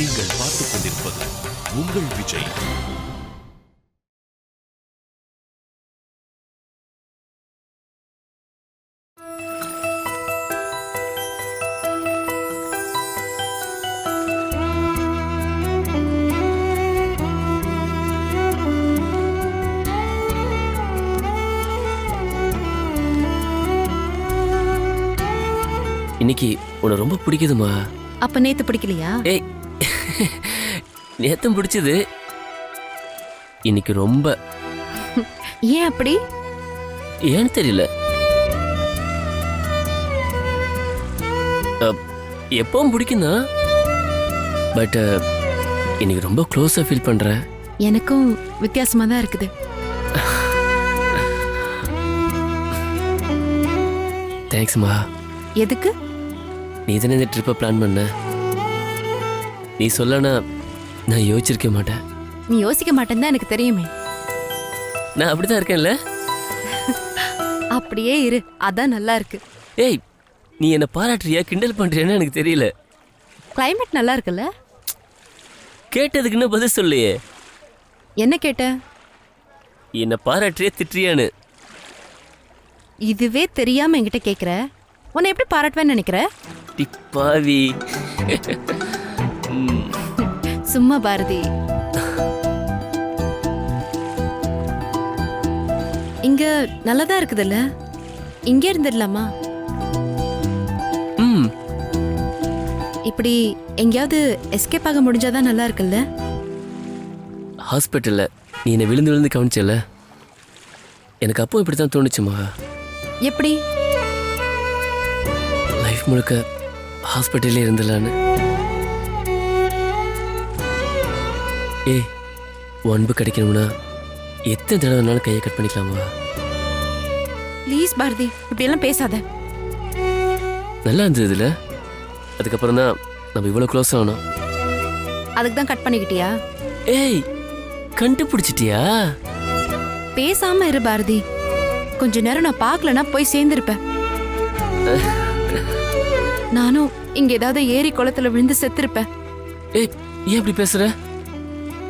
நீங்கள் பார்த்துக் கொண்டிருப்பது உங்கள் விஜய். இன்னைக்கு உன்னை ரொம்ப பிடிக்குதுமா அப்ப நேத்து பிடிக்கலையா? ஏய் நேத்தம் பிடிச்சது. இன்னைக்கு ரொம்ப. ஏன் அப்படி? ஏன்னு தெரியல. எப்பவும் பிடிக்கும் தான். பட் இன்னைக்கு ரொம்ப க்ளோஸாக ஃபீல் பண்ணுறேன் எனக்கும் வித்தியாசமா தான் இருக்குது. தேங்க்ஸ்மா எதுக்கு? நீ தானே இந்த ட்ரிப்பை பிளான் பண்ண. நீ சொல்லனா நான் யோசிச்சிருக்க மாட்டேன். நீ யோசிக்க மாட்டேன்னு தான் எனக்கு தெரியுமே. நான் அப்படி தான் இருக்கேன்ல? அப்படியே இரு அதான் நல்லா இருக்கு. ஏய் நீ என்னை பாராட்டுறியா கிண்டல் பண்ணுறியான்னு எனக்கு தெரியல. கிளைமேட் நல்லா இருக்குல்ல? கேட்டதுக்குன்னு பதில் சொல்லையே. என்ன கேட்ட? என்னை பாராட்டுறியா திட்டுறியான்னு. இதுவே தெரியாம என்கிட்ட கேக்குற? உன்னை எப்படி பாராட்டுவேன்னு நினைக்கிற? டி பாவி. ம், சும்மா பாரதி. இங்க நல்லதா இருக்குதுல்ல? இங்கே இருந்துடலாமா? ம். இப்படி எங்கேயாவது எஸ்கேப் ஆக முடிஞ்சாதான் நல்லா இருக்குல்ல? ஹாஸ்பிட்டலில். நீ என்னை விழுந்து விழுந்து கவனிச்சல எனக்கு அப்போ இப்படி தான் தோணுச்சுமா எப்படி? லைஃப் முழுக்க ஹாஸ்பிட்டல்லே இருந்தலான்னு உன் அன்பு கிடைக்கணும்னா எத்தனை தடவை வேணாலும் கையை கட் பண்ணிக்கலாமா? ப்ளீஸ் பாரதி இப்படியெல்லாம் பேசாத. நல்லா இருந்தது இதில் அதுக்கப்புறம் தான் நம்ம இவ்வளோ க்ளோஸ் ஆனோம். அதுக்கு தான் கட் பண்ணிக்கிட்டியா? ஏய் கண்டுபிடிச்சிட்டியா? பேசாம இரு பாரதி. கொஞ்ச நேரம் நான் பார்க்கலனா போய் சேர்ந்திருப்பேன். நானும் இங்க ஏதாவது ஏரி குளத்துல விழுந்து செத்திருப்பேன். ஏய் ஏன் இப்படி பேசுற?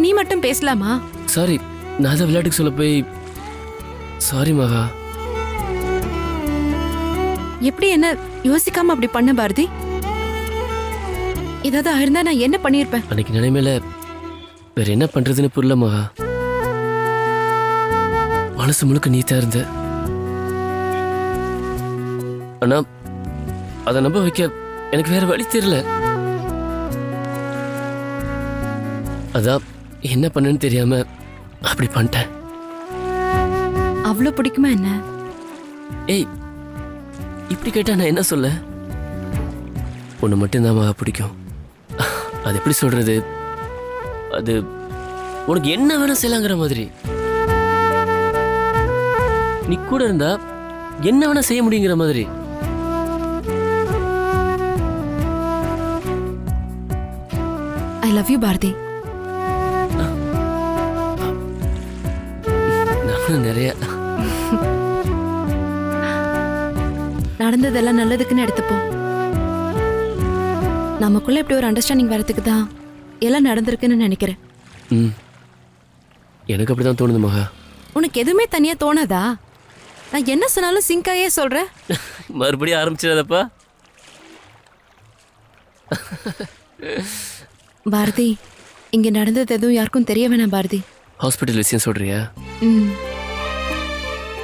நீ மட்டும் பேசலாமா? சாரி நான் தான் விளையாட்டுக்கு சொல்ல போய் சாரி மகா. எப்படி என்ன யோசிக்காம அப்படி பண்ண பாரதி? ஏதாவது ஆயிருந்தா நான் என்ன பண்ணியிருப்பேன்? அன்னைக்கு நிலைமையில வேற என்ன பண்றதுன்னு புரியல மகா. மனசு முழுக்க நீத்தா இருந்த. ஆனா அதை நம்ப வைக்க எனக்கு வேற வழி தெரியல. அதான் என்ன பண்ணுன்னு தெரியாம அப்படி பண்ணிட்டேன். அவ்வளவு பிடிக்குமா என்ன? ஏய் இப்படி கேட்டா நான் என்ன சொல்ல? ஒன்று மட்டும்தான் பிடிக்கும். அது எப்படி சொல்றது? அது உனக்கு என்ன வேணா செய்யலாங்கிற மாதிரி. நீ கூட இருந்தா என்ன வேணா செய்ய முடியுங்கிற மாதிரி. I love you Bharathi. நிறைய. நடந்ததெல்லாம் நல்லதுக்குன்னு எடுத்துப்போம் நமக்குள்ள இப்படி ஒரு அண்டர்ஸ்டாண்டிங் வரதுக்கு தான் எல்லாம் நடந்திருக்குன்னு நினைக்கிறேன். ம். எனக்கு அப்படிதான் தோணுது மகா. உனக்கு எதுவுமே தனியா தோணாதா? நான் என்ன சொன்னாலும் சிங்காயே சொல்றேன் மறுபடியும் ஆரம்பிச்சிடாதப்பா. பாரதி இங்க நடந்தது எதுவும் யாருக்கும் தெரிய வேணாம் பாரதி. ஹாஸ்பிட்டல் விஷயம் சொல்றியா? ம்.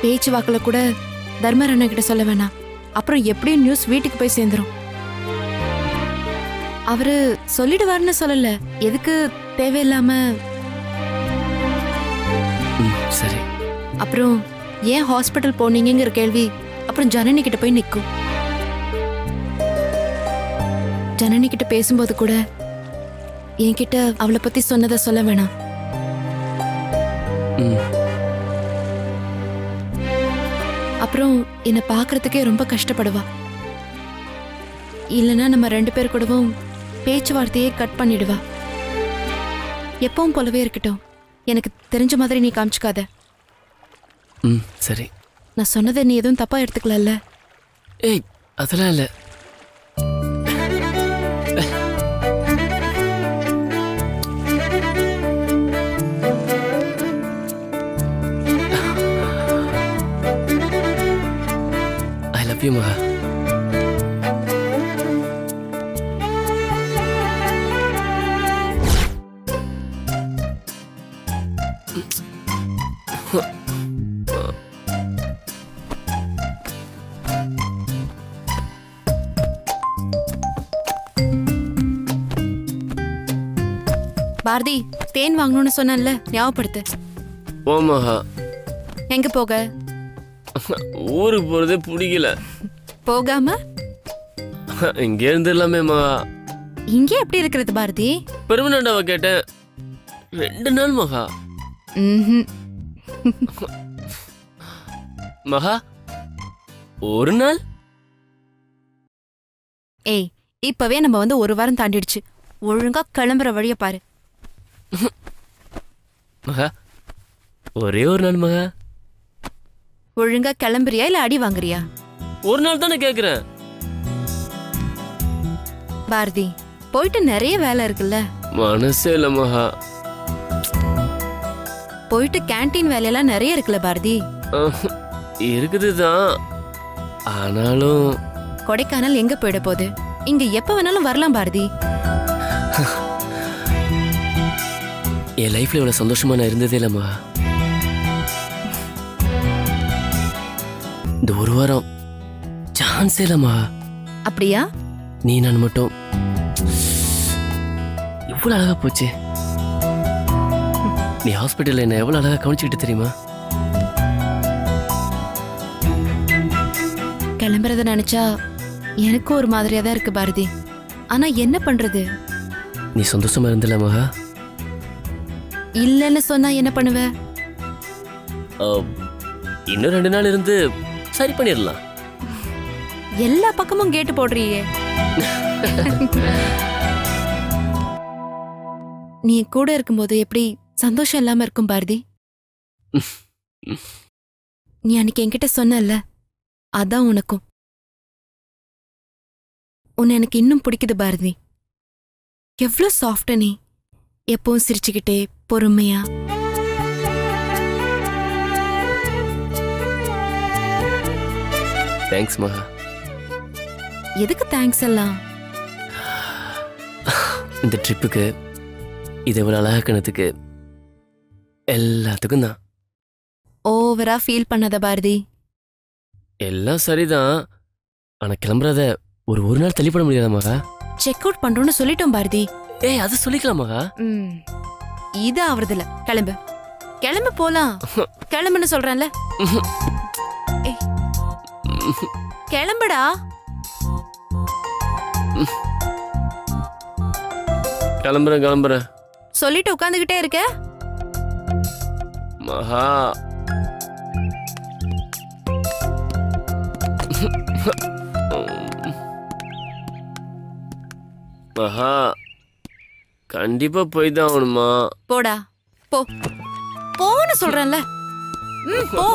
பேச்சு வாக்குல கூட தர்மர் அண்ணன் கிட்ட சொல்ல வேணாம். அப்புறம் எப்படியும் நியூஸ் வீட்டுக்கு போய் சேர்ந்துரும். அவரு சொல்லிடுவாருன்னு சொல்லல. எதுக்கு தேவையில்லாம? சரி. அப்புறம் ஏன் ஹாஸ்பிட்டல் போனீங்கங்கிற கேள்வி அப்புறம் ஜனனி கிட்ட போய் நிற்கும் ஜனனி கிட்ட பேசும்போது கூட என்கிட்ட அவளை பத்தி சொன்னதை சொல்ல வேணாம். அப்புறம் என்னை பார்க்கறதுக்கே ரொம்ப கஷ்டப்படுவா. இல்லைன்னா நம்ம ரெண்டு பேர் கூடவும் பேச்சுவார்த்தையே கட் பண்ணிடுவா. எப்பவும் போலவே இருக்கட்டும். எனக்கு தெரிஞ்ச மாதிரி நீ காமிச்சுக்காத. ம் சரி. நான் சொன்னதை நீ எதுவும் தப்பா எடுத்துக்கலல்ல ஏய் அதெல்லாம் இல்லை. லவ் யூ மகா பாரதி தேன் வாங்கணும்னு சொன்னேன்ல ஞாபகப்படுத்து. ஓ மகா எங்க போக? ஊருக்கு போறதே பிடிக்கல. போகாம? இங்கே இருந்துடலாமே மகா இங்கே எப்படி இருக்கிறது பாரதி? பெருமனண்டாவை கேட்டேன். ரெண்டு நாள் மகா. ம்ஹும். மகா ஒரு நாள்? ஏய் இப்பவே நம்ம வந்து ஒரு வாரம் தாண்டிடுச்சு. ஒழுங்கா கிளம்புற வழிய பாரு. மகா ஒரே ஒரு நாள் மகா. ஒழுங்கா கிளம்புறியா இல்ல அடி வாங்குறியா? ஒரு நாள் தானே கேக்குறேன். பாரதி போயிட்டு நிறைய வேலை இருக்குல்ல? மனசே இல்ல மகா. போயிட்டு கேண்டீன் வேலையெல்லாம் நிறைய இருக்குல்ல பாரதி? இருக்குதுதான் ஆனாலும் கொடைக்கானல் எங்க போயிட போகுது? இங்க எப்ப வேணாலும் வரலாம் பாரதி. என் லைஃப்ல இவ்வளவு சந்தோஷமா நான் இருந்ததே இல்லம்மா இந்த ஒரு வாரம் சான்ஸே இல்லம்மா அப்படியா? நீ நான் மட்டும். எவ்வளவு அழகா போச்சு. நீ ஹாஸ்பிட்டல்ல என்ன எவ்வளவு அழகா கவனிச்சுக்கிட்டு தெரியுமா? கிளம்புறத நினைச்சா எனக்கும் ஒரு மாதிரியா தான் இருக்கு பாரதி. ஆனா என்ன பண்றது? நீ சந்தோஷமா இருந்தல மகா? இல்லன்னு சொன்னா என்ன பண்ணுவ? அஹ், இன்னும் ரெண்டு நாள் இருந்து சரி பண்ணிடலாம். எல்லா பக்கமும் கேட்டு போடுறியே. நீ என் கூட இருக்கும்போது எப்படி சந்தோஷம் இல்லாம இருக்கும் பாரதி? நீ அன்னைக்கு என்கிட்ட சொன்னல்ல அதான் உனக்கும். உன்னை எனக்கு இன்னும் பிடிக்குது பாரதி. எவ்வளோ சாஃப்டா நீ எப்பவும் சிரிச்சுக்கிட்டே பொறுமையா. தேங்க்ஸ் மகா எதுக்கு தேங்க்ஸ் எல்லாம்? இந்த ட்ரிப்புக்கு இதை இவ்வளவு அழகாக்கினதுக்கு எல்லாத்துக்கும் தான். ஓவரா ஃபீல் பண்ணாத பாரதி. எல்லாம் சரிதான். ஆனா கிளம்புறத ஒரு ஒரு நாள் தள்ளி பண்ண முடியாதா மகா? செக் அவுட் பண்றோம்னு சொல்லிட்டோம் பாரதி. ஏய் அது சொல்லிக்கலாம் மகா. ம். இது ஆவறதில்ல. கிளம்பு. கிளம்பு போலாம். கிளம்புன்னு சொல்றேன்ல. கிளம்புடா. கிளம்புறேன் கிளம்புறேன். சொல்லிட்டு உட்காந்துக்கிட்டே இருக்க? மகா. மகா கண்டிப்பா போய் தான் ஆகணுமா? போடா. போ. போன்னு சொல்றேன்ல. ம் போ.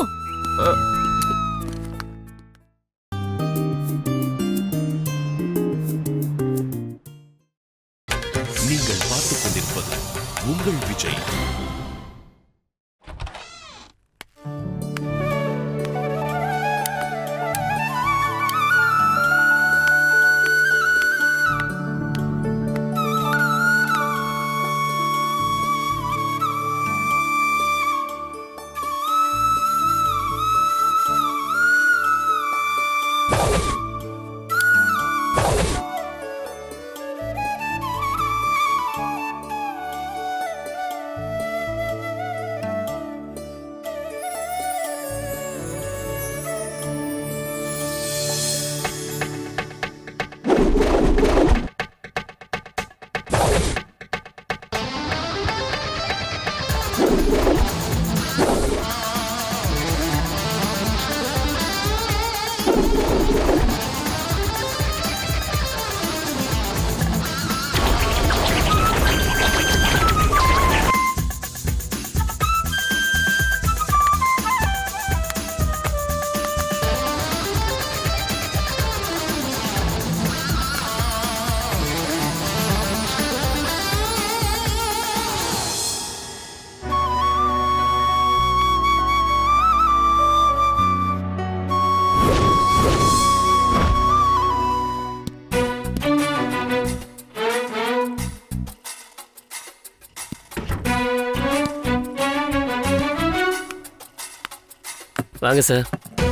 வாங்க சார்.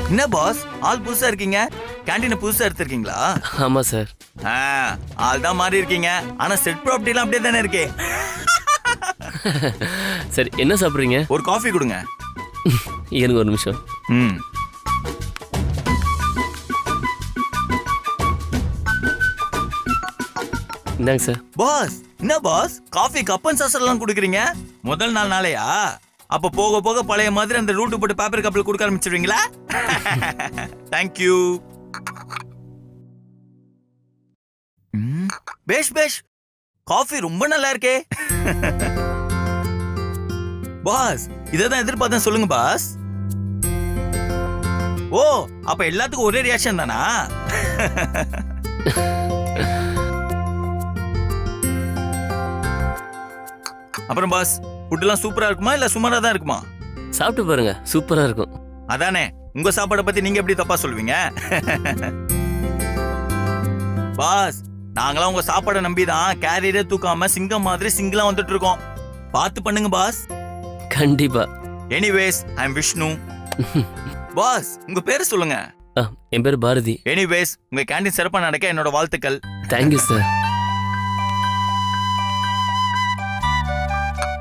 என்ன பாஸ் ஆள் புதுசா இருக்கீங்க? கேண்டீனை புதுசா எடுத்திருக்கீங்களா? ஆமா சார். ஆ, ஆள் தான் மாறி இருக்கீங்க. ஆனா செட் ப்ராப்பர்ட்டிலாம் அப்படியே தானே இருக்கே. சரி என்ன சாப்பிட்றீங்க? ஒரு காஃபி கொடுங்க. எனக்கு ஒரு நிமிஷம். ம். இந்தாங்க சார். பாஸ் என்ன பாஸ் காஃபி கப்பன் சாசர்லாம் குடுக்குறீங்க? முதல் நாள் நாளையா? அப்ப போக போக பழைய மாதிரி அந்த ரூட்டு போட்டு பேப்பர் கப்பில் கொடுக்க ஆரம்பிச்சிருவீங்களா? தேங்க்யூ பேஷ் பேஷ். காஃபி ரொம்ப நல்லா இருக்கே. பாஸ் இதை தான் எதிர்பார்த்தேன். சொல்லுங்க பாஸ் ஓ அப்ப எல்லாத்துக்கும் ஒரே ரியாக்ஷன் தானா? அப்புறம் பாஸ் ஃபுட்டுலாம் சூப்பரா இருக்குமா இல்ல சுமாரா தான் இருக்குமா? சாப்பிட்டு பாருங்க சூப்பரா இருக்கும். அதானே. உங்க சாப்பாடை பத்தி நீங்க எப்படி தப்பா சொல்லுவீங்க பாஸ் நாங்களாம் உங்க சாப்பாடை நம்பி தான் கேரியரே தூக்காம சிங்கம் மாதிரி சிங்கிளா வந்துட்டு இருக்கோம் பார்த்து பண்ணுங்க பாஸ். கண்டிப்பா. Anyways I am Vishnu boss உங்க பேரு சொல்லுங்க. என் பேர் பாரதி. எனிவேஸ் உங்க கேண்டீன் சிறப்பா நடக்க என்னோட வாழ்த்துக்கள். தேங்க்யூ சார்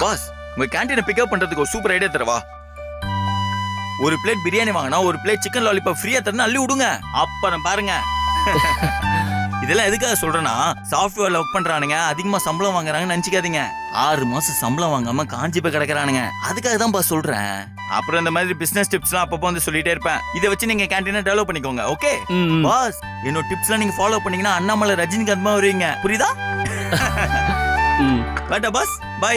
பாஸ் உங்க கேண்டீனை பிக்கப் பண்றதுக்கு ஒரு சூப்பர் ஐடியா தரவா? ஒரு பிளேட் பிரியாணி வாங்கினா ஒரு பிளேட் சிக்கன் லாலிபாப் ஃப்ரீயா தரணும் அள்ளி விடுங்க. அப்புறம் பாருங்க. இதெல்லாம் எதுக்காக சொல்றேன்னா சாஃப்ட்வேர்ல ஒர்க் பண்றானுங்க அதிகமா சம்பளம் வாங்குறாங்கன்னு நினைச்சுக்காதீங்க. ஆறு மாசம் சம்பளம் வாங்காம காஞ்சி போய் கிடக்குறானுங்க. அதுக்காக தான் பாஸ் சொல்றேன். அப்புறம் இந்த மாதிரி பிசினஸ் டிப்ஸ்லாம் அப்பப்போ வந்து சொல்லிட்டே இருப்பேன். இதை வச்சு நீங்க கேண்டீனை டெவலப் பண்ணிக்கோங்க ஓகே பாஸ் என்னோட டிப்ஸ்லாம் நீங்க ஃபாலோ பண்ணீங்கன்னா அண்ணாமலை ரஜினிகாந்த் மாதிரி வருவீங்க. புரியுதா? ம். டாடா பாஸ் பை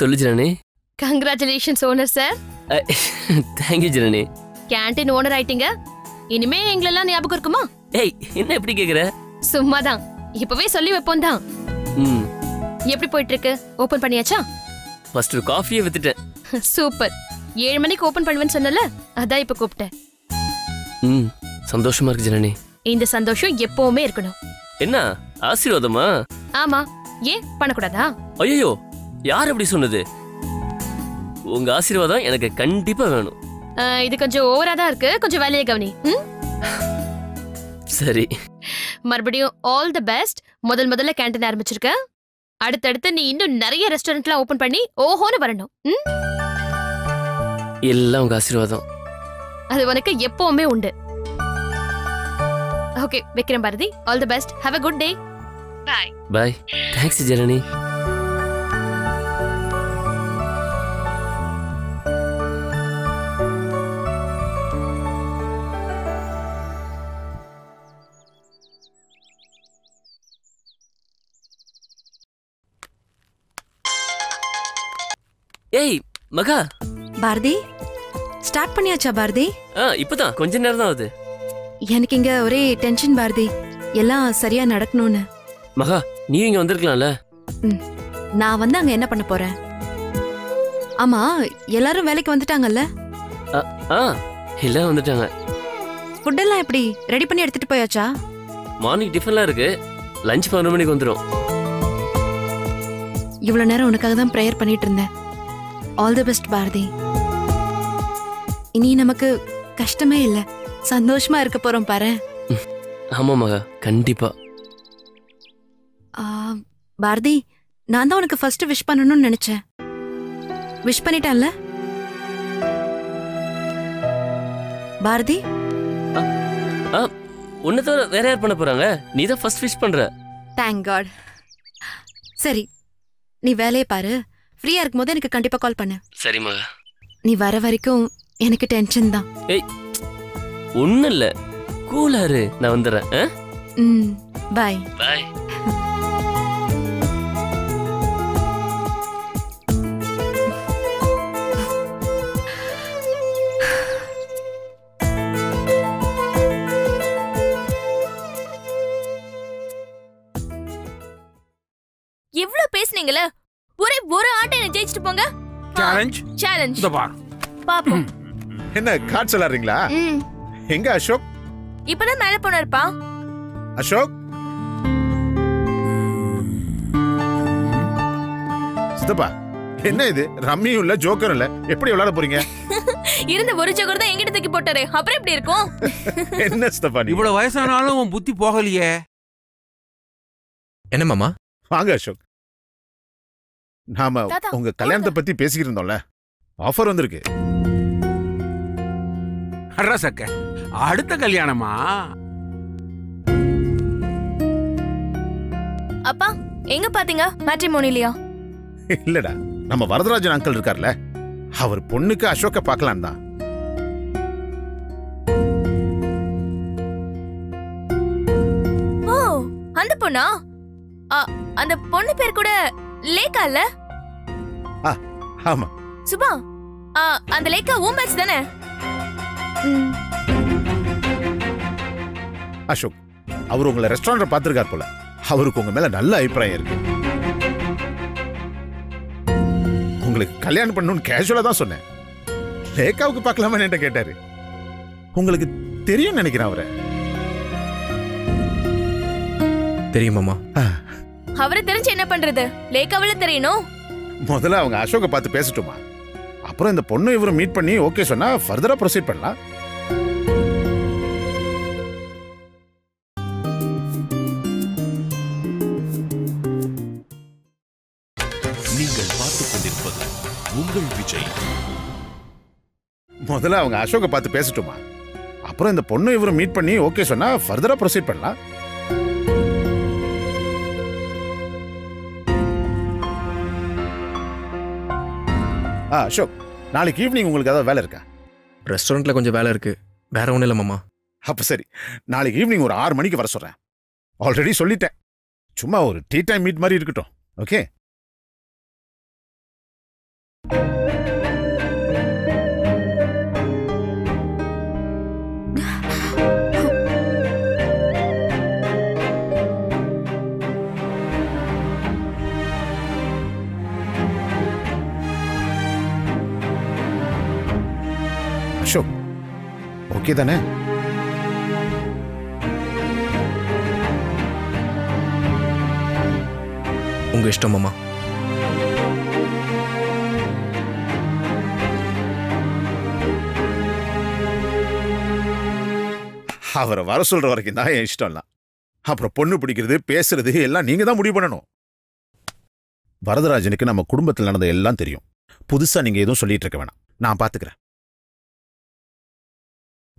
சொல்லு Janani congratulations owner sir thank you Janani. Canteen owner ஆயிட்டீங்க. இனிமே எங்களெல்லாம் ஞாபகம் இருக்குமா? ஏய் என்ன எப்படி கேக்குற? சும்மாதான். இப்பவே சொல்லி வைப்போம் தான் ம். எப்படி போயிட்டு இருக்கு ஓபன் பண்ணியாச்சா? ஃபர்ஸ்ட் ஒரு காஃபியை வித்துட்டேன். சூப்பர். ஏழு மணிக்கு ஓபன் பண்ணுவேன்னு சொன்னல அதான் இப்ப கூப்பிட்டேன். ம் சந்தோஷமா இருக்கு ஜனனி. இந்த சந்தோஷம் எப்பவுமே இருக்கணும். என்ன? ஆசீர்வாதமா? ஆமா. ஏன்? பண்ணக்கூடாதா? ஐயோ யார் அப்படி சொன்னது? உங்க ஆசீர்வாதம் எனக்கு கண்டிப்பா வேணும். இது கொஞ்சம் ஓவரா தான் இருக்கு. கொஞ்சம் வேலையை கவனி? சரி. மறுபடியும் ஆல் தி பெஸ்ட் முதல் முதல்ல கேண்டீன் ஆரம்பிச்சிருக்க. அடுத்தடுத்து நீ இன்னும் நிறைய ரெஸ்டாரண்ட்லாம் ஓபன் பண்ணி ஓஹோன்னு வரணும்? எல்லாம் உங்க ஆசீர்வாதம். அது உனக்கு எப்பவுமே உண்டு. Okay Vikram Bharathi. All the best have a good day bye bye thanks Janani. ஏய் மகா. பாரதி ஸ்டார்ட் பண்ணியாச்சா பாரதி? ஆ இப்பதான். கொஞ்ச நேரம் தான் ஆகுது. எனக்கு இங்க ஒரே டென்ஷன் பாரதி. எல்லாம் சரியா நடக்கணும்னு. மகா நீ இங்க வந்திருக்கலாம்ல? ம். நான் வந்து அங்க என்ன பண்ண போறேன்? ஆமா எல்லாரும் வேலைக்கு வந்துட்டாங்கல்ல? ஆ, ஆ எல்லாம் வந்துட்டாங்க. ஃபுட்டெல்லாம் எப்படி? ரெடி பண்ணி எடுத்துட்டு போயாச்சா? மார்னிங் டிஃபன்லாம் இருக்கு. லஞ்ச் பதினொரு மணிக்கு வந்துடும் இவ்வளவு நேரம் உனக்காக தான் ப்ரேயர் பண்ணிட்டு இருந்தேன். ஆல் தி பெஸ்ட் பாரதி இனி நமக்கு கஷ்டமே இல்ல. சந்தோஷமா இருக்க போறோம் பாரு. ஆமா மகா கண்டிப்பா. ஆ, பாரதி நான் தான் உனக்கு ஃபர்ஸ்ட் விஷ் பண்ணணும்னு நினைச்சேன். விஷ் பண்ணிட்டேன்ல? பாரதி உன்னை தவிர வேற யார் பண்ண போறாங்க? நீ தான் ஃபர்ஸ்ட் விஷ் பண்ற. தேங்க் காட் சரி நீ வேலையை பாரு. ஃப்ரீயா இருக்கும்போது எனக்கு கண்டிப்பா கால் பண்ணு. சரி மகா நீ வர வரைக்கும் எனக்கு டென்ஷன் தான். ஏய் ஒன்றும் இல்லை. கூலாரு நான் வந்துடுறேன் ம் பாய் பாய் சேலஞ்ச் சேலஞ்ச் இந்த பார் பாப்போம். என்ன கார்ட்ஸ் விளாடுறீங்களா ம். எங்க அசோக்? இப்பதான் மேல போனாருப்பா. அசோக்? சித்தப்பா என்ன இது? ரம்மியும் இல்ல ஜோக்கரும் இல்ல. எப்படி விளையாட போறீங்க? இருந்த ஒரு ஜோக்கர் தான் எங்கிட்ட தூக்கி போட்டாரு. அப்புறம் எப்படி இருக்கும்? என்ன சித்தப்பா இவ்வளவு வயசானாலும் உன் புத்தி போகலையே. என்ன மாமா? வாங்க அசோக். நாம தாத்தா, உங்க கல்யாணத்தை பத்தி பேசிக்கிட்டு இருந்தோம்ல ஆஃபர் வந்திருக்கு ரசக்க அடுத்த கல்யாணமா? அப்பா எங்க பாத்தீங்க? மேட்ரிமோனிலியா? இல்லடா நம்ம வரதராஜன் அங்கிள் இருக்கார்ல. அவர் பொண்ணுக்கு அசோக்க பார்க்கலாம் தான். ஓ அந்த பொண்ணா? ஆ, அந்த பொண்ணு பேர் கூட லேக்கா இல்ல? ஆமா. சுபா ஆ, அந்த லேக்கா உன் மேட்ச் தானே? அசோக் அவர் உங்களை ரெஸ்டாரண்ட்ல பார்த்திருக்கார் போல. அவருக்கு உங்க மேல நல்ல அபிப்பிராயம் இருக்கு. உங்களுக்கு கல்யாணம் பண்ணணும்னு கேஷுவலா தான் சொன்னேன். லேக்காவுக்கு பார்க்கலாமா என்கிட்ட கேட்டாரு. உங்களுக்கு தெரியும் நினைக்கிறேன் அவரை. தெரியும் மாமா. அவரை தெரிஞ்சு என்ன பண்றது? லேக்காவில தெரியணும். முதல்ல அவங்க அசோக்கை பார்த்து பேசட்டுமா? அப்புறம் இந்த பொண்ணு இவரும் மீட் பண்ணி ஓகே சொன்னா ஃபர்தரா ப்ரொசீட் பண்ணலாம். நீங்கள் பார்த்துக் கொண்டிருப்பது உங்கள் விஜய். முதல்ல அவங்க அசோக்கை பார்த்து பேசட்டுமா? அப்புறம் இந்த பொண்ணு இவரும் மீட் பண்ணி ஓகே சொன்னா ஃபர்தரா ப்ரொசீட் பண்ணலாம். ஆ அசோக் நாளைக்கு ஈவினிங் உங்களுக்கு ஏதாவது வேலை இருக்கா? ரெஸ்டாரண்ட்ல கொஞ்சம் வேலை இருக்கு. வேற ஒன்றும் இல்லை மாமா. அப்ப சரி. நாளைக்கு ஈவினிங் ஒரு ஆறு மணிக்கு வர சொல்றேன். ஆல்ரெடி சொல்லிட்டேன். சும்மா ஒரு டீ டைம் மீட் மாதிரி இருக்கட்டும். ஓகே ஓகே தானே? உங்க இஷ்டம் மாமா. அவரை வர சொல்ற வரைக்கும் தான் என் இஷ்டம்லாம். அப்புறம் பொண்ணு பிடிக்கிறது பேசுறது எல்லாம் நீங்க தான் முடிவு பண்ணணும். வரதராஜனுக்கு நம்ம குடும்பத்தில் நடந்த எல்லாம் தெரியும். புதுசா நீங்க எதுவும் சொல்லிட்டு இருக்க வேணாம். நான் பாத்துக்கிறேன்.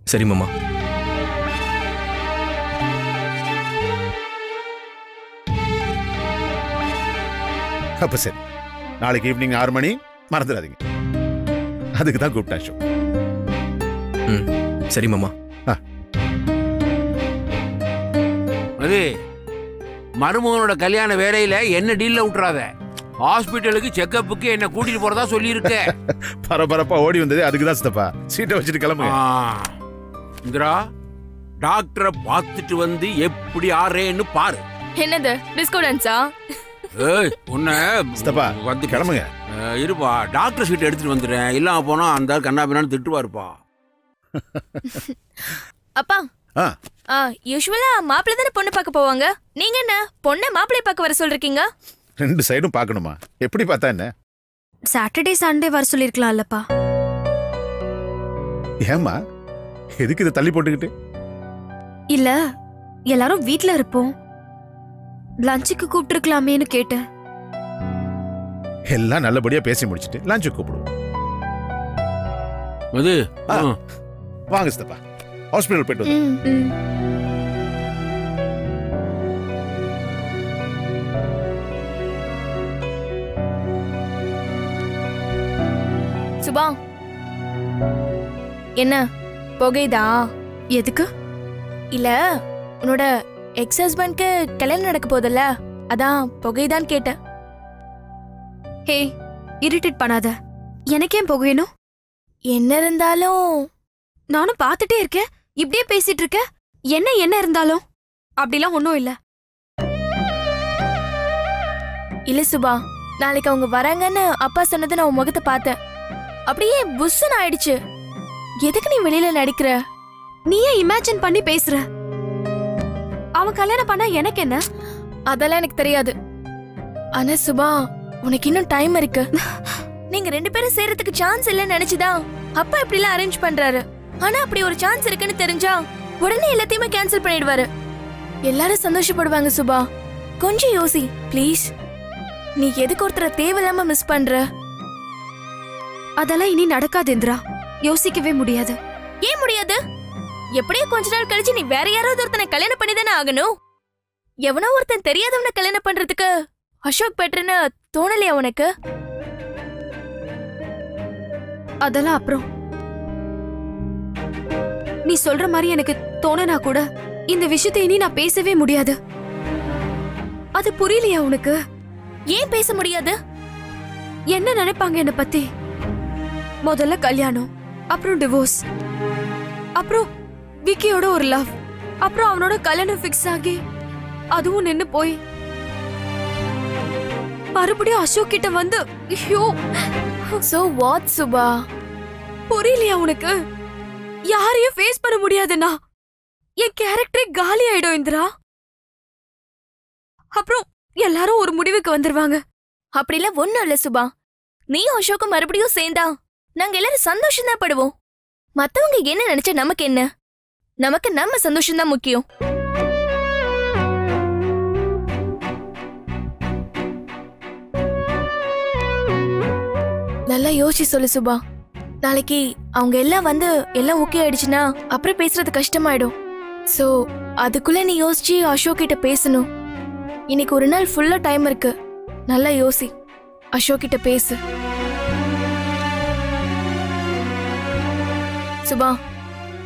சரி மாமா. அப்ப சரி. நாளைக்கு ஈவினிங் ஆறு மணி மறந்துடாதீங்க. அதுக்கு தான் கூப்பிட்டேன் அசோக். ம் சரி மாமா. அது மருமகனோட கல்யாண வேலையில என்ன டீல்ல விட்டுறாத? ஹாஸ்பிட்டலுக்கு செக்கப்புக்கு என்ன கூட்டிட்டு போறதா சொல்லியிருக்க. பரபரப்பா ஓடி வந்தது அதுக்கு தான் சித்தப்பா. சீட்டை வச்சுட்டு கிளம்புங்க. ஆ. இந்திரா டாக்டரை பார்த்துட்டு வந்து எப்படி ஆறேன்னு பாரு. என்னது? டிஸ்கோ டான்ஸா ஏய் உன்னை சித்தப்பா வந்து கிளம்புங்க. இருப்பா. டாக்டர் சீட் எடுத்துட்டு வந்துடுறேன். இல்லாம போனா அந்த கண்ணா பின்னான்னு திட்டுவாருப்பா. அப்பா ஆ. ஆ யூசுவலா மாப்பிள்ளை தானே பொண்ணு பார்க்க போவாங்க? நீங்க என்ன பொண்ணை மாப்பிள்ளை பார்க்க வர சொல்றீங்க? ரெண்டு சைடும் பார்க்கணுமா? எப்படி பார்த்தா என்ன? சாட்டர்டே சண்டே வர சொல்லிருக்கலாம்லப்பா ஏம்மா? எதுக்கு இதை தள்ளி போட்டுக்கிட்டு? இல்ல எல்லாரும் வீட்ல இருப்போம். லஞ்சுக்கு கூப்பிட்டுருக்கலாமேன்னு கேட்டேன். எல்லாம் நல்லபடியா பேசி முடிச்சிட்டு லஞ்சு கூப்பிடுவோம். அது ஆ. ஆ. வாங்க சித்தப்பா. ஹாஸ்பிட்டல் போயிட்டு வந்து ம் ம். சுபா. என்ன? புகைதா? எதுக்கு? இல்ல உன்னோட எக்ஸ் ஹஸ்பண்ட்க்கு கல்யாணம் நடக்க போதல்ல அதான் புகைதான் கேட்டேன். ஹே இரிட்டேட் பண்ணாத. எனக்கேன் புகையணும் என்ன இருந்தாலும் நானும் பார்த்துட்டே இருக்கேன். இப்படியே பேசிட்டு இருக்க. என்ன என்ன இருந்தாலும். அப்படிலாம் ஒன்றும் இல்லை. இல்லை சுபா நாளைக்கு அவங்க வராங்கன்னு அப்பா சொன்னதை நான் உன் முகத்தை பார்த்தேன். அப்படியே புஸ்ஸுன்னு ஆயிடுச்சு. எதுக்கு நீ வெளியில நடிக்கிற? நீ ஏன் இமேஜின் பண்ணி பேசுற. அவன் கல்யாணம் பண்ணா எனக்கு என்ன? அதெல்லாம் எனக்கு தெரியாது. ஆனா சுபா உனக்கு இன்னும் டைம் இருக்கு. நீங்க ரெண்டு பேரும் சேர்றதுக்கு சான்ஸ் இல்லைன்னு நினைச்சுதான் அப்பா இப்படி எல்லாம் அரேஞ்ச் பண்றாரு. ஆனா அப்படி ஒரு சான்ஸ் இருக்குன்னு தெரிஞ்சா உடனே எல்லாத்தையுமே கேன்சல் பண்ணிடுவாரு. எல்லாரும் சந்தோஷப்படுவாங்க சுபா. கொஞ்சம் யோசி ப்ளீஸ் நீ எதுக்கு ஒருத்தரை தேவையில்லாம மிஸ் பண்ற? அதெல்லாம் இனி நடக்காது இந்திரா. யோசிக்கவே முடியாது. ஏன் முடியாது? எப்படியோ கொஞ்ச நாள் கழிச்சு நீ வேற யாராவது ஒருத்தனை கல்யாணம் பண்ணி தானே ஆகணும்? எவனோ ஒருத்தன் தெரியாதவனை கல்யாணம் பண்றதுக்கு அசோக் பெட்ருன்னு தோணலையா உனக்கு? அதெல்லாம் அப்புறம். நீ சொல்ற மாதிரி எனக்கு தோணுனா கூட இந்த விஷயத்தை இனி நான் பேசவே முடியாது. அது புரியலையா உனக்கு? ஏன் பேச முடியாது? என்ன நினைப்பாங்க என்ன பத்தி? முதல்ல கல்யாணம். அப்புறம் டிவோர்ஸ் அப்புறம் விக்கியோட ஒரு லவ் அப்புறம் அவனோட கல்யாணம் ஃபிக்ஸ் ஆகி அதுவும் நின்னு போய். மறுபடியும் அசோக் கிட்ட வந்து ஐயோ. சோ வாட் சுபா புரியலையா உனக்கு? யாரையும் ஃபேஸ் பண்ண முடியாதுண்ணா. என் கேரக்டரே காலி ஆயிடும் இந்திரா. அப்புறம் எல்லாரும் ஒரு முடிவுக்கு வந்துருவாங்க. அப்படிலாம் ஒண்ணும் இல்ல சுபா நீயும் அசோக்கும் மறுபடியும் சேர்ந்தா நாங்க எல்லாரும் சந்தோஷம் தான் படுவோம். மத்தவங்க என்ன நினைச்சா நமக்கு என்ன? நமக்கு நம்ம சந்தோஷம் தான் முக்கியம். நல்லா யோசிச்சு சொல்லு சுபா. நாளைக்கு அவங்க எல்லாம் வந்து எல்லாம் ஓகே ஆயிடுச்சுன்னா அப்புறம் பேசுறது கஷ்டமாயிடும். சோ அதுக்குள்ள நீ யோசிச்சு அசோக் கிட்ட பேசணும். இன்னைக்கு ஒரு நாள் ஃபுல்லா டைம் இருக்கு. நல்லா யோசி. அசோக் கிட்ட பேசு. சுபா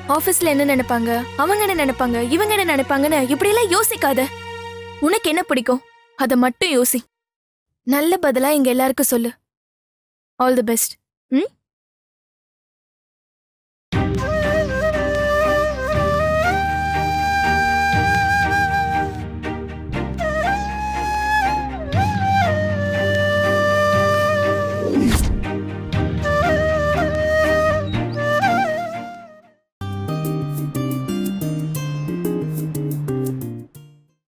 ஆபீஸ்ல என்ன நினைப்பாங்க? அவங்க என்ன நினைப்பாங்க? இவங்க என்ன நினைப்பாங்கன்னு இப்படி எல்லாம் யோசிக்காத. உனக்கு என்ன பிடிக்கும்? அதை மட்டும் யோசி. நல்ல பதிலா இங்க எல்லாருக்கும் சொல்லு. All the best